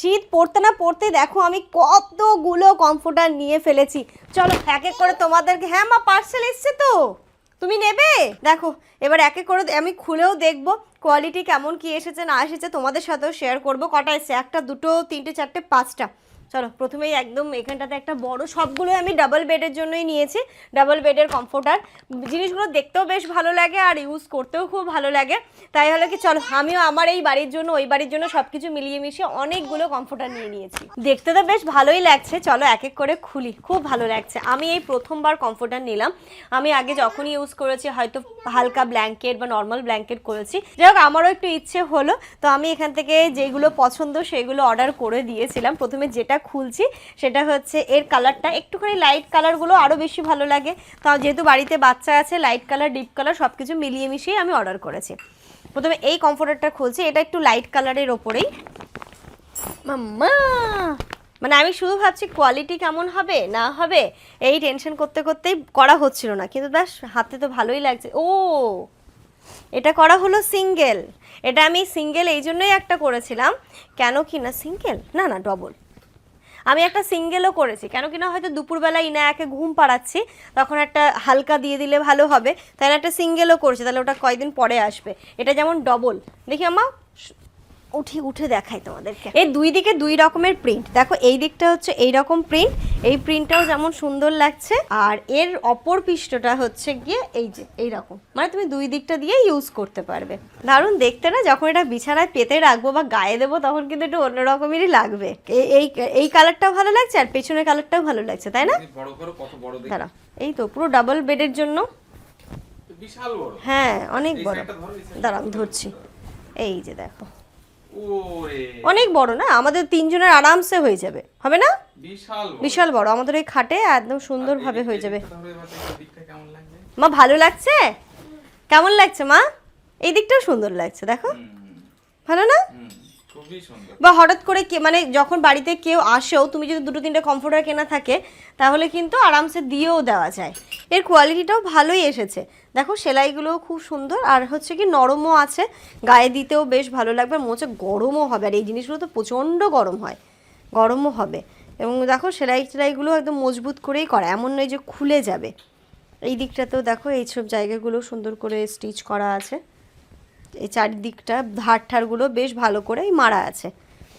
শীত পড়তে না পড়তে দেখো আমি কতগুলো কমফোর্টার নিয়ে ফেলেছি। চলো এক এক করে তোমাদেরকে হ্যাঁ মা পার্সেল এসছে তো। তুমি নেবে? দেখো, এবার এক এক করে আমি খুলেও দেখব। কোয়ালিটি কেমন কি এসেছে না এসেছে তোমাদের সাথেও শেয়ার করব। কটা এসছে? একটা, দুটো, তিনটে, চারটে, পাঁচটা। চলো, প্রথমেই একদম এখানটাতে একটা বড়, সবগুলোই আমি ডাবল বেডের জন্যই নিয়েছি। ডাবল বেডের কমফোর্টার জিনিসগুলো দেখতেও বেশ ভালো লাগে আর ইউজ করতেও খুব ভালো লাগে। তাই হলো কি, চলো, আমিও আমার এই বাড়ির জন্য, ওই বাড়ির জন্য সব কিছু মিলিয়ে মিশিয়ে অনেকগুলো কমফোর্টার নিয়ে নিয়েছি। দেখতে তো বেশ ভালোই লাগছে, চলো, এক এক করে খুলি। খুব ভালো লাগছে। আমি এই প্রথমবার কমফোর্টার নিলাম। আমি আগে যখনই ইউজ করেছি, হয়তো হালকা ব্ল্যাঙ্কেট বা নর্মাল ব্ল্যাঙ্কেট করেছি। যাই হোক আমারও একটু ইচ্ছে হলো, তো আমি এখান থেকে যেগুলো পছন্দ সেগুলো অর্ডার করে দিয়েছিলাম। প্রথমে যেটা খুলছি, সেটা হচ্ছে এর কালারটা একটুখানি লাইট কালারগুলো আরও বেশি ভালো লাগে। তাও যেহেতু বাড়িতে বাচ্চা আছে লাইট কালার ডিপ কালার সব কিছু মিলিয়ে মিশিয়ে আমি অর্ডার করেছি। প্রথমে এই কমফোর্টারটা খুলছি, এটা একটু লাইট কালারের ওপরেই। মাম্মা! মানে আমি শুধু ভাবছি কোয়ালিটি কেমন হবে, না হবে, এই টেনশন করতে করতেই করা হচ্ছিল না। কিন্তু ব্যাস, হাতে তো ভালোই লাগছে। ও! এটা করা হলো সিঙ্গেল এটা আমি সিঙ্গেল এই জন্যই একটা করেছিলাম। কেন কি না? সিঙ্গেল না না ডবল আমি একটা সিঙ্গেলও করেছি কেন কি না হয়তো দুপুরবেলা ইনায়াকে ঘুম পাড়াচ্ছি, তখন একটা হালকা দিয়ে দিলে ভালো হবে, তাই না একটা সিঙ্গেলও করেছি, তাহলে ওটা কয়দিন পরে আসবে? এটা যেমন ডবল দেখি আমা উঠে উঠে দেখাই তোমাদেরকে। এই দুই দিকে দুই রকমের প্রিন্ট দেখো এই দিকটা হচ্ছে এই রকম প্রিন্ট এই প্রিন্টটাও যেমন সুন্দর লাগছে আর এর অপর পৃষ্ঠটা হচ্ছে গিয়ে এই যে এই রকম মানে তুমি দুই দিকটা দিয়ে ইউজ করতে পারবে। দারুণ দেখতে না? যখন এটা বিছানায় পেতে রাখব বা গায়ে দেবো তখন কিন্তু একটু অন্য রকমেরই লাগবে। এই এই কালারটাও ভালো লাগছে আর পেছনের কালারটাও ভালো লাগছে তাই না? দাঁড়া এই তো পুরো ডাবল বেডের জন্য। হ্যাঁ অনেক বড়। দাঁড়া আমি ধরছি। এই যে দেখো। অনেক বড় না? আমাদের তিনজনের আরামসে হয়ে যাবে। হবে না? বিশাল বড়। আমাদের ওই খাটে একদম সুন্দরভাবে ভাবে হয়ে যাবে। মা ভালো লাগছে? কেমন লাগছে মা? এই দিকটাও সুন্দর লাগছে দেখো। ভালো না? বা হঠাৎ করে মানে যখন বাড়িতে কেউ আসেও তুমি যদি দুটো তিনটে কমফোর্টার কেনা থাকে, তাহলে কিন্তু আরামসে দিয়েও দেওয়া যায়। এর কোয়ালিটিটাও ভালোই এসেছে। দেখো সেলাইগুলোও খুব সুন্দর, আর হচ্ছে কি নরমও আছে। গায়ে দিতেও বেশ ভালো লাগবে আর হচ্ছে গরমও হবে। আর এই জিনিসগুলো তো প্রচণ্ড গরম হয়। গরমও হবে। এবং দেখো সেলাই টেলাইগুলো একদম মজবুত করেই করা, এমন নয় যে খুলে যাবে। এই দিকটাতেও দেখো এইসব জায়গাগুলো সুন্দর করে স্টিচ করা আছে। এই চারিদিকটা ধার ঠারগুলো বেশ ভালো করেই মারা আছে।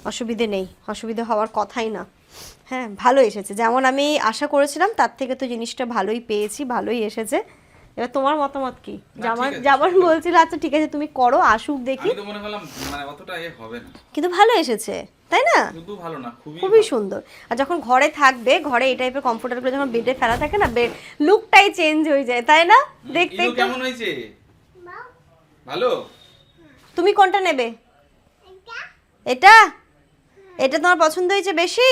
অসুবিধে নেই অসুবিধে হওয়ার কথাই না। হ্যাঁ ভালো এসেছে। যেমন আমি আশা করেছিলাম তার থেকে তো জিনিসটা ভালোই পেয়েছি ভালোই এসেছে। এবার তোমার মতামত কি? যেমন যেমন। বলছিল আচ্ছা ঠিক আছে তুমি করো আসুক দেখি। আমি তো মনে করলাম মানে অতটা এ হবে না। কিন্তু ভালো এসেছে তাই না? শুধু ভালো না খুবই খুবই সুন্দর। আর যখন ঘরে থাকবে ঘরে এই টাইপের কমফোর্টারগুলো যখন বেডে ফেলা থাকে না বেড লুকটাই চেঞ্জ হয়ে যায় তাই না? দেখতে কেমন হয়েছে? ভালো? তুমি কোনটা নেবে? এটা? এটা? তোমার পছন্দ হয়েছে বেশি?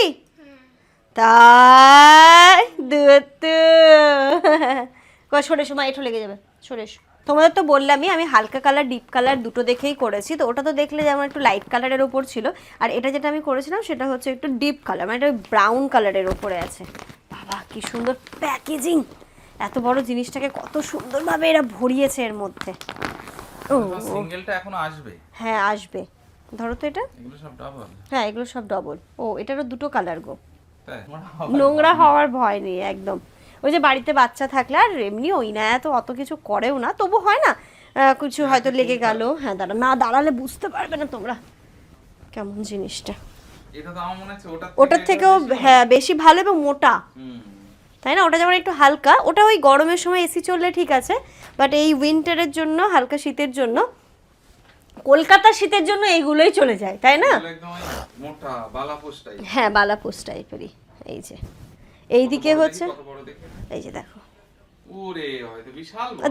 তাই? দুতু কই সরে সময় এঠো লেগে যাবে। সরে তোমাদের তো বললামই আমি হালকা কালার ডিপ কালার দুটো দেখেই করেছি তো ওটা তো দেখলে যেমন একটু লাইট কালারের ওপর ছিল। আর এটা যেটা আমি করেছিলাম সেটা হচ্ছে একটু ডিপ কালার মানে এটা ব্রাউন কালারের ওপরে আছে। বাবা কি সুন্দর প্যাকেজিং এত বড় জিনিসটাকে কত সুন্দরভাবে এরা ভরিয়েছে এর মধ্যে। ও সিঙ্গেলটা এখনও আসবে। হ্যাঁ আসবে। ধরো তো এটা। এগুলো সব ডাবল হ্যাঁ এগুলো সব ডবল ও এটারও দুটো কালার গো। নোংরা হওয়ার ভয় নেই একদম। ওই যে বাড়িতে বাচ্চা থাকলে আর এমনি ওই না তো অত কিছু করেও না। তবু হয় না কিছু হয়তো লেগে গেল। হ্যাঁ দাঁড়া না দাঁড়ালে বুঝতে পারবে না তোমরা। কেমন জিনিসটা। ওটার থেকেও হ্যাঁ বেশি ভালো এবং মোটা। হুম। তাই না? ওটা যেমন একটু হালকা ওটা ওই গরমের সময় এসি চললে ঠিক আছে বাট এই উইন্টারের জন্য হালকা শীতের জন্য কলকাতার শীতের জন্য এইগুলোই চলে যায় তাই না? হ্যাঁ বালাপোস টাইপেরই এই যে। এইদিকে হচ্ছে এই যে দেখো।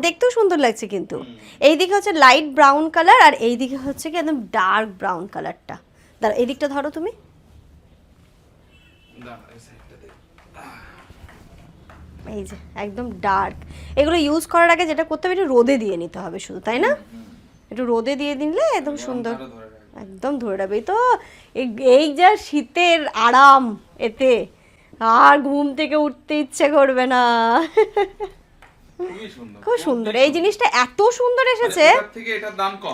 দেখতেও সুন্দর লাগছে কিন্তু। এইদিকে হচ্ছে লাইট ব্রাউন কালার আর এইদিকে হচ্ছে কি একদম ডার্ক ব্রাউন কালারটা দাঁড়া এই দিকটা ধরো তুমি। দাঁড়া, এই যে একদম ডার্ক এগুলো ইউজ করার আগে যেটা করতে হবে একটু রোদে দিয়ে নিতে হবে শুধু তাই না? একটু রোদে দিয়ে দিলে একদম সুন্দর। একদম ধরে রাখবে। তো এই- যা শীতের আরাম এতে আর ঘুম থেকে উঠতে ইচ্ছে করবে না। খুব সুন্দর। এই জিনিসটা এত সুন্দর মানে এসেছে।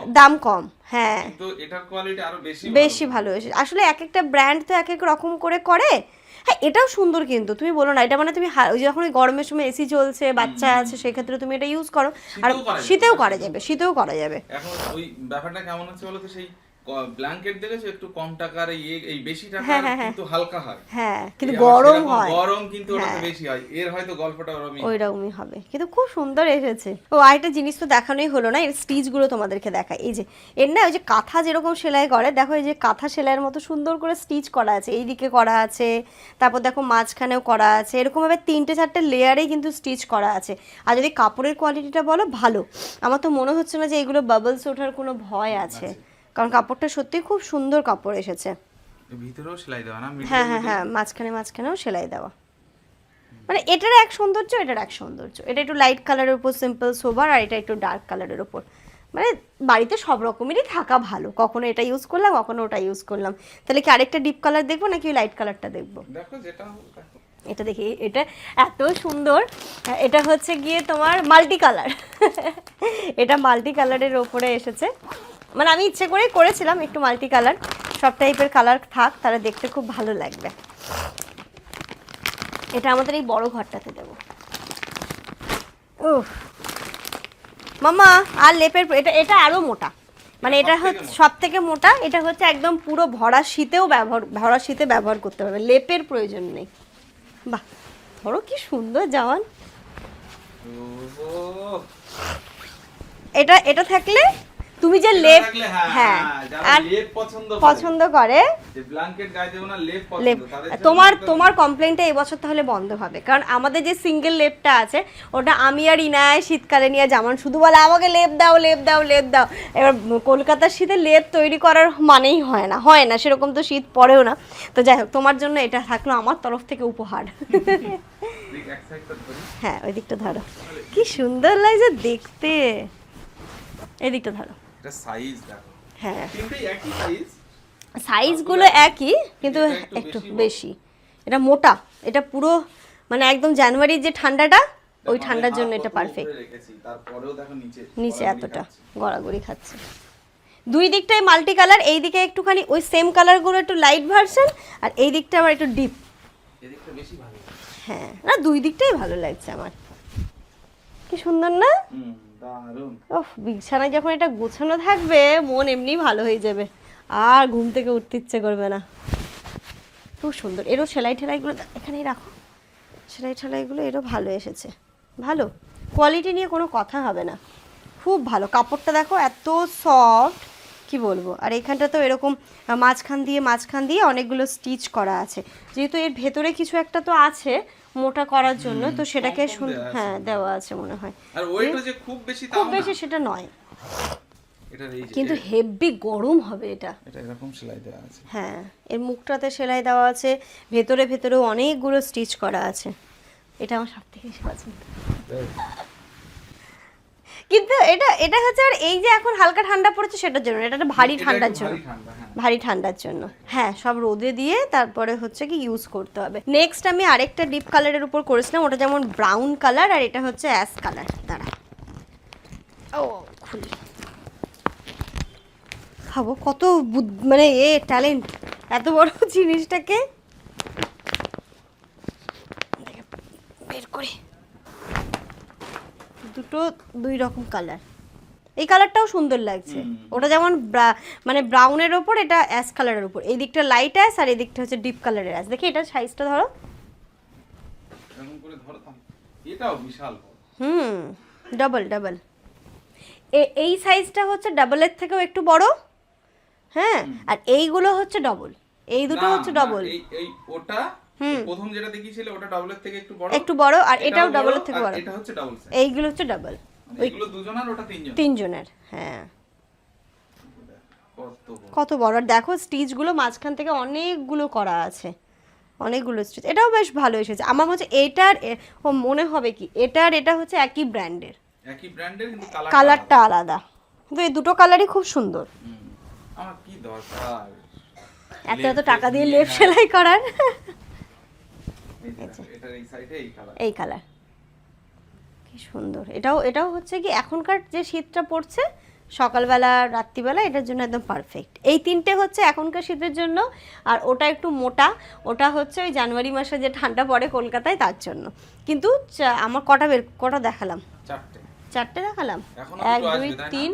দাম কম। হ্যাঁ। কিন্তু এটার কোয়ালিটি আরও বেশি বেশি ভালো এসেছে আসলে এক একটা ব্র্যান্ড তো এক এক রকম করে করে। হ্যাঁ এটাও সুন্দর কিন্তু তুমি বলো না এটা মানে তুমি ওই যখন ওই গরমের সময় এসি চলছে বাচ্চা আছে সেক্ষেত্রে তুমি এটা ইউজ করো। আর শীতেও করা যাবে। শীতেও করা যাবে শীতেও করা যাবে। এখন ওই ব্যাপারটা কেমন আছে বলো তো সেই ব্ল্যাঙ্কেট দেখেছ একটু কম টাকার এই বেশি হ্যাঁ, টাকার হ্যাঁ, হ্যাঁ। কিন্তু হালকা হয়। হ্যাঁ কিন্তু গরম হয়। গরম কিন্তু ওটাতে হ্যাঁ। বেশি হয়। এর হয়তো গল্পটা ওরমই। ওই রকমই হবে। কিন্তু খুব সুন্দর এসেছে। ও আরেকটা জিনিস তো দেখানোই হলো না এর স্টিচগুলো তোমাদেরকে দেখায় এই যে এর না ওই যে কাঁথা যেরকম সেলাই করে দেখো এই যে কাঁথা সেলাইয়ের মতো সুন্দর করে স্টিচ করা আছে। এই দিকে করা আছে তারপর দেখো মাঝখানেও করা আছে। এরকমভাবে তিনটে চারটে লেয়ারেই কিন্তু স্টিচ করা আছে। আর যদি কাপড়ের কোয়ালিটিটা বলো ভালো। আমার তো মনে হচ্ছে না যে এগুলো বাবলস ওঠার কোনো ভয় আছে। কারণ কাপড়টা সত্যি খুব সুন্দর কাপড় এসেছে। ভিতরেও সেলাই দেওয়া না? হ্যাঁ হ্যাঁ হ্যাঁ মাঝখানে মাঝখানেও সেলাই দেওয়া। মানে এটার এক সৌন্দর্য এটার এক সৌন্দর্য। এটা একটু লাইট কালারের উপর সিম্পল সোবার আর এটা একটু ডার্ক কালারের উপর। মানে বাড়িতে সব রকমেরই থাকা ভালো। কখনো এটা ইউজ করলাম কখনো ওটা ইউজ করলাম। তাহলে কি আরেকটা ডিপ কালার দেখব নাকি লাইট কালারটা দেখব? এটা দেখি এটা এত সুন্দর। এটা হচ্ছে গিয়ে তোমার মাল্টি কালার এটা মাল্টি কালারের ওপরে এসেছে। মানে আমি ইচ্ছে করেই করেছিলাম একটু মাল্টি কালার। সব টাইপের কালার থাক তারা দেখতে খুব ভালো লাগবে। এটা আমাদের এই বড় ঘরটাতে দেবো। ও মামা আর লেপের এটা এটা আরও মোটা। মানে এটা হচ্ছে সব থেকে মোটা এটা হচ্ছে একদম পুরো ভরা শীতেও ব্যবহার ভরা শীতে ব্যবহার করতে পারবে। লেপের প্রয়োজন নেই। বাহ ধরো কি সুন্দর জামান। এটা এটা থাকলে তুমি যে লেপ হ্যাঁ, হ্যাঁ হ্যাঁ, আর লেপ পছন্দ করে, পছন্দ করে যে ব্ল্যাঙ্কেট গায়ে দেবো না লেপ তোমার তোমার কমপ্লেনটা এবছর তাহলে বন্ধ হবে কারণ আমাদের যে সিঙ্গেল লেপটা আছে ওটা আমি আর ইনায় শীতকালে নিয়ে জামান শুধু বলে আমাকে লেপ দাও লেপ দাও লেপ দাও। এবার কলকাতার শীতে লেপ তৈরি করার মানেই হয় না হয় না সেরকম তো শীত পড়েও না। তো যাই হোক তোমার জন্য এটা থাকল আমার তরফ থেকে উপহার। হ্যাঁ ওই দিকটা ধরো। কি সুন্দর লাগছে দেখতে। এদিকটা ধরো। এটা সাইজ দেখো। হ্যাঁ। তিনটেই একই সাইজ সাইজগুলো একই কিন্তু একটু বেশি এটা মোটা। এটা পুরো মানে একদম জানুয়ারির যে ঠান্ডাটা ওই ঠান্ডার জন্য এটা পারফেক্ট নিচে এতটা গড়াগড়ি খাচ্ছে। দুই দিকটাই মাল্টি কালার এই দিকে একটুখানি ওই সেম কালারগুলো একটু লাইট ভার্সন আর এই দিকটা আবার একটু ডিপ হ্যাঁ না দুই দিকটাই ভালো লাগছে আমার। কি সুন্দর না? ওহ বিছানায় যখন এটা গোছানো থাকবে, মন এমনি ভালো হয়ে যাবে। আর ঘুম থেকে উঠতে ইচ্ছে করবে না। খুব সুন্দর। এরও সেলাই ঠেলাইগুলো এখানেই রাখো। সেলাই ঠেলাইগুলো এরও ভালো এসেছে। ভালো। কোয়ালিটি নিয়ে কোনো কথা হবে না। খুব ভালো। কাপড়টা দেখো এত সফট, কি বলব? আর এখানটা তো এরকম মাঝখান দিয়ে মাঝখান দিয়ে অনেকগুলো স্টিচ করা আছে। যেহেতু এর ভেতরে কিছু একটা তো আছে মোটা করার জন্য তো সেটাকে। হ্যাঁ দেওয়া আছে মনে হয়। আর ওয়েটও যে খুব বেশি খুব বেশি সেটা নয়। এটা এই যে কিন্তু হেভি গরম হবে এটা। এটা এরকম সেলাই দেওয়া আছে। হ্যাঁ এর মুখটাতে সেলাই দেওয়া আছে। ভেতরে ভেতরেও অনেকগুলো স্টিচ করা আছে। এটা আমার সব থেকে বেশি পছন্দ। কিন্তু এটা এটা হচ্ছে আর এই যে এখন হালকা ঠান্ডা পড়েছে সেটার জন্য এটা একটা ভারী ঠান্ডার জন্য। ভারী হ্যাঁ। ভারী ঠান্ডার জন্য। হ্যাঁ সব রোদে দিয়ে তারপরে হচ্ছে কি ইউজ করতে হবে। নেক্সট আমি আরেকটা ডিপ কালারের উপর করেছিলাম ওটা যেমন ব্রাউন কালার আর এটা হচ্ছে অ্যাশ কালার দাঁড়া। ও খুলি। খাব কত মানে এ ট্যালেন্ট এত বড় জিনিসটাকে। বের করে। দুটো দুই রকম কালার এই কালারটাও সুন্দর লাগছে। ওটা যেমন মানে ব্রাউনের ওপর এটা অ্যাশ কালারের ওপর। এই দিকটা লাইট অ্যাশ আর এই দিকটা হচ্ছে ডিপ কালারের অ্যাশ দেখি এটা সাইজটা ধরো। এটাও বিশাল হুম ডাবল ডাবল এই সাইজটা হচ্ছে ডাবলের থেকেও একটু বড়। হ্যাঁ আর এইগুলো হচ্ছে ডবল এই দুটো হচ্ছে ডবল এই ওটা। প্রথম যেটা দেখিয়েছিলে ওটা ডাবলের থেকে একটু বড়? একটু বড় আর এটাও বড়, ডাবলের থেকে বড়। এটা হচ্ছে ডাবল সাইজ এইগুলো হচ্ছে ডাবল ওই এগুলো দুজন আর ওটা তিনজন? তিনজনের হ্যাঁ। কত বড়। আর দেখো স্টিচগুলো মাঝখান থেকে অনেকগুলো করা আছে। অনেকগুলো স্টিচ এটাও বেশ ভালো এসেছে। আমার মনে হচ্ছে এটার ও মনে হবে কি এটার এটা হচ্ছে একই ব্র্যান্ডের একই ব্র্যান্ডের কিন্তু কালারটা আলাদা। কিন্তু এই দুটো কালারই খুব সুন্দর। আমার কি দরকার? এত এত টাকা দিয়ে লেপ হ্যাঁ। সেলাই করার। এই কালার কি সুন্দর। এটাও এটাও হচ্ছে কি এখনকার যে শীতটা পড়ছে সকালবেলা রাত্রিবেলা এটার জন্য একদম পারফেক্ট এই তিনটে হচ্ছে এখনকার শীতের জন্য আর ওটা একটু মোটা। ওটা হচ্ছে ওই জানুয়ারি মাসে যে ঠান্ডা পড়ে কলকাতায় তার জন্য। কিন্তু আমার কটা বের কটা দেখালাম? চারটে। চারটে দেখালাম? এক দুই? তিন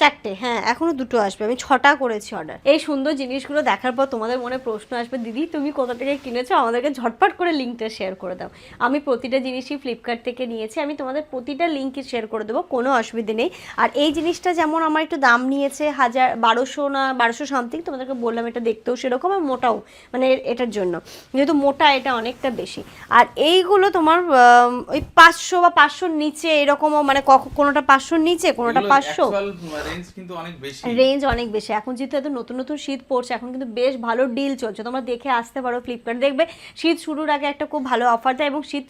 চারটে হ্যাঁ এখনও দুটো আসবে আমি ছটা করেছি অর্ডার এই সুন্দর জিনিসগুলো দেখার পর তোমাদের মনে প্রশ্ন আসবে দিদি তুমি কোথা থেকে কিনেছো? আমাদেরকে ঝটপট করে লিঙ্কটা শেয়ার করে দাও। আমি প্রতিটা জিনিসই ফ্লিপকার্ট থেকে নিয়েছি আমি তোমাদের প্রতিটা লিঙ্কই শেয়ার করে দেবো কোনো অসুবিধে নেই। আর এই জিনিসটা যেমন আমার একটু দাম নিয়েছে হাজার বারোশো না বারোশো সামথিং তোমাদেরকে বললাম এটা দেখতেও সেরকম আর মোটাও মানে এটার জন্য। যেহেতু মোটা এটা অনেকটা বেশি। আর এইগুলো তোমার ওই পাঁচশো বা পাঁচশোর নিচে এরকমও মানে কোনোটা পাঁচশোর নিচে কোনোটা পাঁচশো? Range কিন্তু অনেক বেশি। রেঞ্জ অনেক বেশি। এখন যেহেতু এত নতুন নতুন শীত পড়ছে, এখন কিন্তু বেশ ভালো ডিল চলছে। তোমরা দেখে আসতে পারো ফ্লিপকার্ট দেখবে শীত শুরুর আগে একটা খুব ভালো অফার দেয় এবং শীত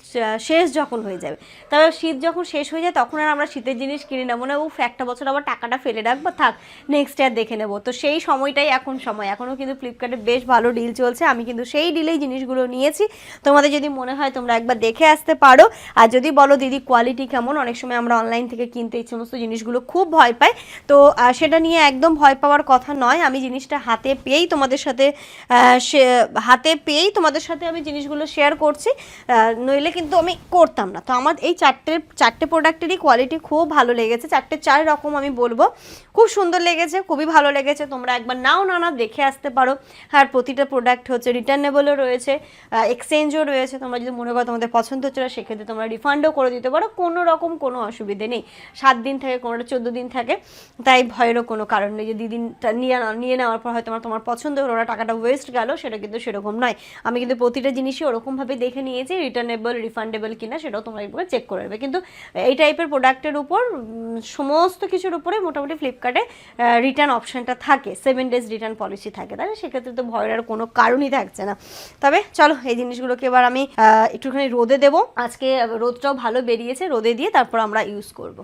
শেষ যখন হয়ে যাবে। তবে শীত যখন শেষ হয়ে যায়, তখন আর আমরা শীতের জিনিস কিনে নেব না। উফ, একটা বছর আবার টাকাটা ফেলে রাখব। থাক নেক্সট ইয়ার দেখে নেব। তো সেই সময়টাই এখন সময়। এখনও কিন্তু ফ্লিপকার্টে বেশ ভালো ডিল চলছে। আমি কিন্তু সেই ডিলেই জিনিসগুলো নিয়েছি। তোমাদের যদি মনে হয় তোমরা একবার দেখে আসতে পারো। আর যদি বলো, দিদি কোয়ালিটি কেমন? অনেক সময় আমরা অনলাইন থেকে কিনতে এই সমস্ত জিনিসগুলো খুব ভয় পাই। তো সেটা নিয়ে একদম ভয় পাওয়ার কথা নয়। আমি জিনিসটা হাতে পেয়েই তোমাদের সাথে হাতে পেয়েই তোমাদের সাথে আমি জিনিসগুলো শেয়ার করছি। নইলে কিন্তু আমি করতাম না। তো আমার এই চারটে চারটে প্রোডাক্টেরই কোয়ালিটি খুব ভালো লেগেছে। চারটে চার রকম আমি বলব। খুব সুন্দর লেগেছে, খুবই ভালো লেগেছে। তোমরা একবার নাও, না না, দেখে আসতে পারো। আর প্রতিটা প্রোডাক্ট হচ্ছে রিটার্নেবলও রয়েছে এক্সচেঞ্জও রয়েছে। তোমরা যদি মনে করো তোমাদের পছন্দ হচ্ছে না, সেক্ষেত্রে তোমরা রিফান্ডও করে দিতে পারো। কোনো রকম কোনো অসুবিধে নেই। সাত দিন থাকে, কোনোটা চোদ্দ দিন থাকে। তাই ভয়েরও কোনো কারণ নেই যে দিদিনটা নিয়ে নিয়ে নেওয়ার পর হয়তো আমার তোমার পছন্দ হলো, ওরা টাকাটা ওয়েস্ট গেল, সেটা কিন্তু সেরকম নয়। আমি কিন্তু প্রতিটা জিনিসই ওরকমভাবে দেখে নিয়েছি রিটার্নেবল রিফান্ডেবল কিনা সেটাও তোমরা একবার চেক করে নেবে। কিন্তু এই টাইপের প্রোডাক্টের উপর সমস্ত কিছুর উপরে মোটামুটি ফ্লিপকার্টে রিটার্ন অপশানটা থাকে সেভেন ডেজ রিটার্ন পলিসি থাকে। তাহলে সেক্ষেত্রে তো ভয়ের আর কোনো কারণই থাকছে না। তবে চলো, এই জিনিসগুলোকে এবার আমি একটুখানি রোদে দেবো। আজকে রোদটাও ভালো বেরিয়েছে, রোদে দিয়ে তারপর আমরা ইউজ করব।